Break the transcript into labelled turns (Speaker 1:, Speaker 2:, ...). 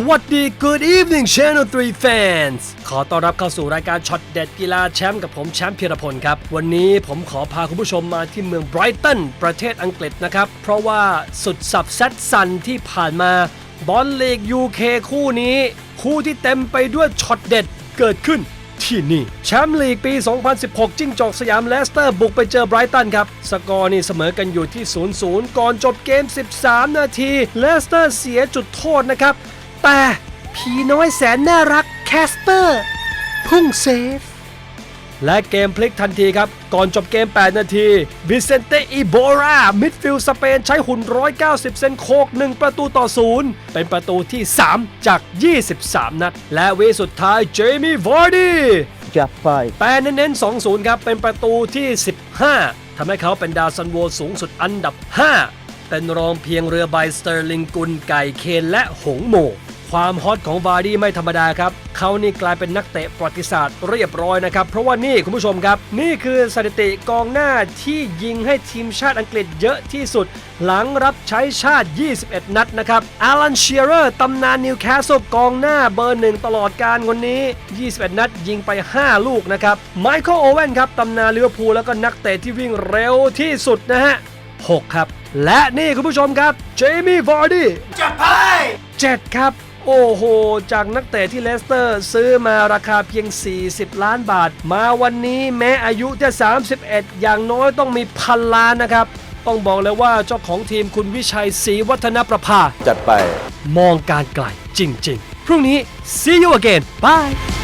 Speaker 1: สวัสดี Good evening Channel 3 fans ขอต้อนรับเข้าสู่รายการช็อตเด็ดกีฬาแชมป์กับผมแชมป์พีรพลครับ วันนี้ผมขอพาคุณผู้ชมมาที่เมืองไบรตันประเทศอังกฤษนะครับ เพราะว่าสุดสับแซดซันที่ผ่านมาบอลลีก UK คู่นี้ คู่ที่เต็มไปด้วยช็อตเด็ดเกิดขึ้นที่นี่แชมป์ลีกปี 2016 จิ้งจอกสยามเลสเตอร์บุกไปเจอไบรตันครับ สกอร์นี่เสมอกันอยู่ที่ 0-0 ก่อนจบเกม 13 นาทีเลสเตอร์เสียจุดโทษนะครับ แต่ผีน้อยแสนน่ารักแคสเปอร์ พุ่งเซฟ และเกมพลิกทันทีครับ ก่อนจบเกม 8 นาทีวิเซนเตอีโบรามิดฟิลด์สเปนใช้หุ่น 190 เซนโคก 1 ประตูต่อ 0 เป็นประตูที่ 3 จาก 23 นัด และวีสุดท้ายเจมี่วอร์ดี้
Speaker 2: จับไป
Speaker 1: แปลเน้นๆ 2-0 ครับ เป็นประตูที่ 15ทำให้เขาเป็นดาวซันโวสูงสุดอันดับ 5 เป็นรองเพียงเรือใบสเตอร์ลิงกุลไก่เคนและหงโม ความฮอตของวาร์ดี้ไม่ธรรมดาครับ เขานี่กลายเป็นนักเตะประวัติศาสตร์เรียบร้อยนะครับ เพราะว่านี่คุณผู้ชมครับ นี่คือสถิติกองหน้าที่ยิงให้ทีมชาติอังกฤษเยอะที่สุด หลังรับใช้ชาติ 21 นัดนะครับอารันเชียร์ตำนานนิวคาสเซิลกองหน้าเบอร์หนึ่งตลอดการคนนี้ 21 นัดยิงไป 5 ลูกนะครับไมเคิลโอเว่นครับตำนานลิเวอร์พูลแล้วก็นักเตะที่วิ่งเร็วที่สุดนะฮะ 6 ครับ และนี่คุณผู้ชมครับเจมี่วอร์ดี้จัดไป7ครับ โอ้โห จากนักเตะที่เลสเตอร์ ซื้อมาราคาเพียง 40 ล้านบาท มาวันนี้แม้อายุจะ31 อย่างน้อยต้องมีพันล้านนะครับ ต้องบอกเลยว่าเจ้าของทีมคุณวิชัยศรีวัฒนประภา
Speaker 2: จัดไป
Speaker 1: มองการไกลจริง ๆ พรุ่งนี้ see you again bye